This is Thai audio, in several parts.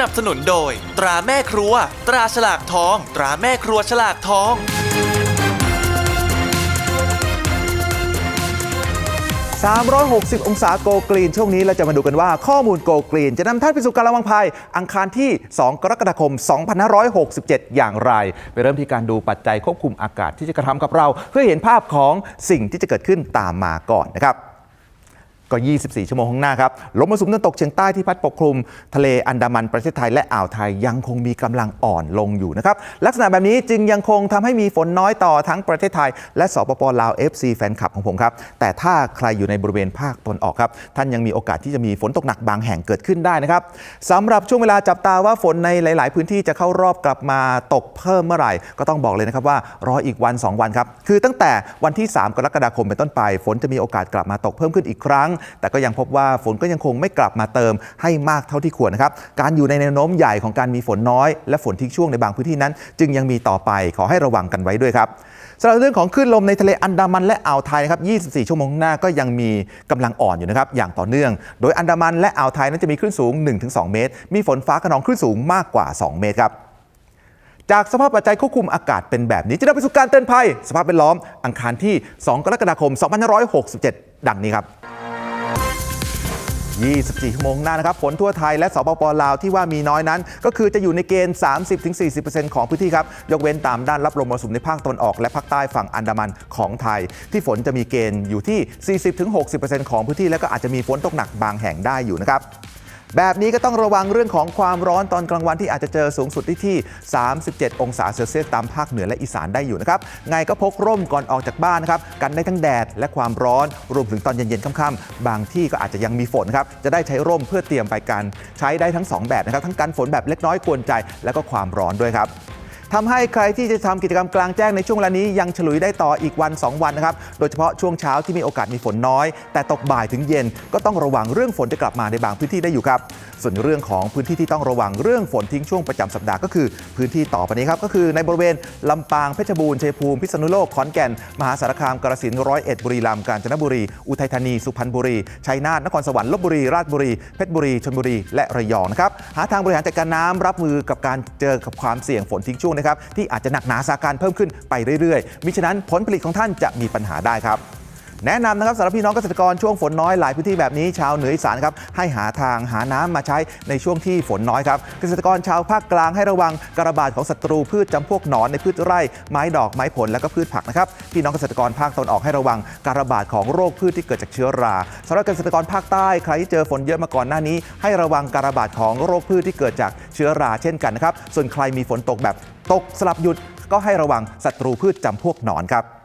นับสนุนโดย ตราแม่ครัว ตราฉลากทอง ตราแม่ครัวฉลากทอง 360 องศาโกกรีน ช่วงนี้เราจะมาดูกันว่าข้อมูลโกกรีน จะนำท่านไปสู่การระวังภัย อังคารที่ 2 กรกฎาคม 2567 อย่างไร ไปเริ่มที่การดูปัจจัยควบคุมอากาศที่จะกระทำกับเรา เพื่อเห็นภาพของสิ่งที่จะเกิดขึ้นตามมาก่อนนะครับ ก็ 24 ชั่วโมงข้างหน้าครับลมมรสุมตะวันตกเฉียงใต้ที่พัดปกคลุม ทะเลอันดามันประเทศไทยและอ่าวไทยยังคงมีกำลังอ่อนลงอยู่นะครับลักษณะแบบนี้จึงยังคงทำให้มีฝนน้อยต่อทั้งประเทศไทย และสปปลาว FC แฟนคลับของผมครับแต่ถ้าใครอยู่ในบริเวณภาคตะวันออกครับท่านยังมีโอกาสที่จะมีฝนตกหนักบางแห่งเกิดขึ้นได้นะครับสำหรับช่วงเวลาจับตาว่าฝนในหลาย ๆ พื้นที่จะเข้ารอบกลับมาตกเพิ่มเมื่อไหร่ ก็ต้องบอกเลยนะครับว่ารออีกวัน 2 วันครับคือตั้งแต่วันที่ 3 กรกฎาคมเป็นต้นไป ฝนจะมีโอกาสกลับมาตกเพิ่มขึ้นอีกครั้งแต่ก็ยังพบว่าฝนก็ยังคงไม่กลับมาเติมให้มากเท่าที่ควรนะครับ การอยู่ในแนวโน้มใหญ่ของการมีฝนน้อย และฝนทิ้งช่วงในบางพื้นที่นั้น จึงยังมีต่อไปขอให้ระวังกันไว้ด้วยครับสำหรับเรื่องของคลื่นลมในทะเลอันดามันและอ่าวไทยนะครับ 24 ชั่วโมงหน้าก็ยังมีกำลังอ่อนอยู่นะครับ อย่างต่อเนื่อง โดยอันดามันและอ่าวไทยนั้นจะมีคลื่นสูง 1-2 เมตร มีฝนฟ้าขนองคลื่นสูงมากกว่า 2 เมตรครับ จากสภาพปัจจัยควบคุมอากาศเป็นแบบนี้ จะนำไปสู่การเตือนภัย สภาพแวดล้อมอังคารที่ 2 กรกฎาคม 2567 ดังนี้ครับ 24 ชั่วโมงหน้านะครับ ฝนทั่วไทยและสปปลาวที่ว่ามีน้อยนั้น ก็คือจะอยู่ในเกณฑ์ 30-40%ของพื้นที่ครับ ยกเว้นตามด้านรับลมมรสุมในภาคตะวันออกและภาคใต้ฝั่งอันดามันของไทย ที่ฝนจะมีเกณฑ์อยู่ที่ 40-60%ของพื้นที่แล้วก็อาจจะมีฝนตกหนักบางแห่งได้อยู่นะครับ แบบนี้ก็ต้องระวังเรื่องของความร้อนตอนกลางวันที่อาจจะเจอสูงสุดที่ที่ 37 องศาเซลเซียสตามภาคเหนือและอีสานได้อยู่นะครับ ไงก็พกร่มก่อนออกจากบ้านนะครับกันได้ทั้งแดดและความร้อน รวมถึงตอนเย็นๆค่ำๆบางที่ก็อาจจะยังมีฝนครับ จะได้ใช้ร่มเพื่อเตรียมไปกันใช้ได้ทั้งสองแบบนะครับ ทั้งกันฝนแบบเล็กน้อยกวนใจ และก็ความร้อนด้วยครับ ทำให้ใครที่จะทำกิจกรรมกลางแจ้งในช่วงเวลานี้ยังฉลุยได้ต่ออีกวัน 2 วันนะครับ โดยเฉพาะช่วงเช้าที่มีโอกาสมีฝนน้อย แต่ตกบ่ายถึงเย็นก็ต้องระวังเรื่องฝนจะกลับมาในบางพื้นที่ได้อยู่ครับ ส่วนเรื่องของพื้นที่ที่ต้องระวังเรื่องฝนทิ้งช่วงประจำสัปดาห์ก็คือพื้นที่ต่อไปนี้ครับก็คือในบริเวณลำปางเพชรบูรณ์ชัยภูมิพิษณุโลกขอนแก่น มหาสารคามกาฬสินธุ์ร้อยเอ็ดบุรีรัมย์กาญจนบุรี อุทัยธานี สุพรรณบุรีชัยนาทนครสวรรค์ลบบุรีราชบุรีเพชรบุรีชลบุรีและระยองนะครับหาทางบริหารจัดการน้ำรับมือกับการเจอกับความเสี่ยงฝนทิ้งช่วงนะครับที่อาจจะหนักหนาสาการเพิ่มขึ้นไปเรื่อยๆมิฉะนั้นผลผลิตของท่านจะมีปัญหาได้ครับ แนะนำนะครับสำหรับพี่น้องเกษตรกรช่วงฝนน้อยหลายพื้นที่แบบนี้ชาวเหนืออีสานครับให้หาทางหาน้ำมาใช้ในช่วงที่ฝนน้อยครับเกษตรกรชาวภาคกลางให้ระวังการระบาดของศัตรูพืชจำพวกหนอนในพืชไร่ ไม้ดอกไม้ผลและก็พืชผักนะครับพี่น้องเกษตรกรภาคตะวันออกให้ระวังการระบาดของโรคพืชที่เกิดจากเชื้อราสำหรับเกษตรกรภาคใต้ใครที่เจอฝนเยอะมาก่อนหน้านี้ ให้ระวังการระบาดของโรคพืชที่เกิดจากเชื้อราเช่นกันนะครับส่วนใครมีฝนตกแบบตกสลับหยุดก็ให้ระวังศัตรูพืชจำพวกหนอนครับ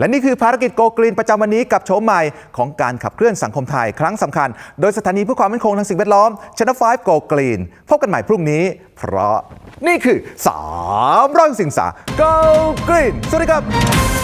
และนี่คือภารกิจโกกรีนประจำวันนี้กับโฉมใหม่ของการขับเคลื่อนสังคมไทยครั้งสำคัญ โดยสถานีเพื่อความมั่นคงทางสิ่งแวดล้อม Channel 5 Go Green พบกันใหม่พรุ่งนี้ เพราะนี่คือ3ร้อยสิ่งสา Go Green สวัสดีครับ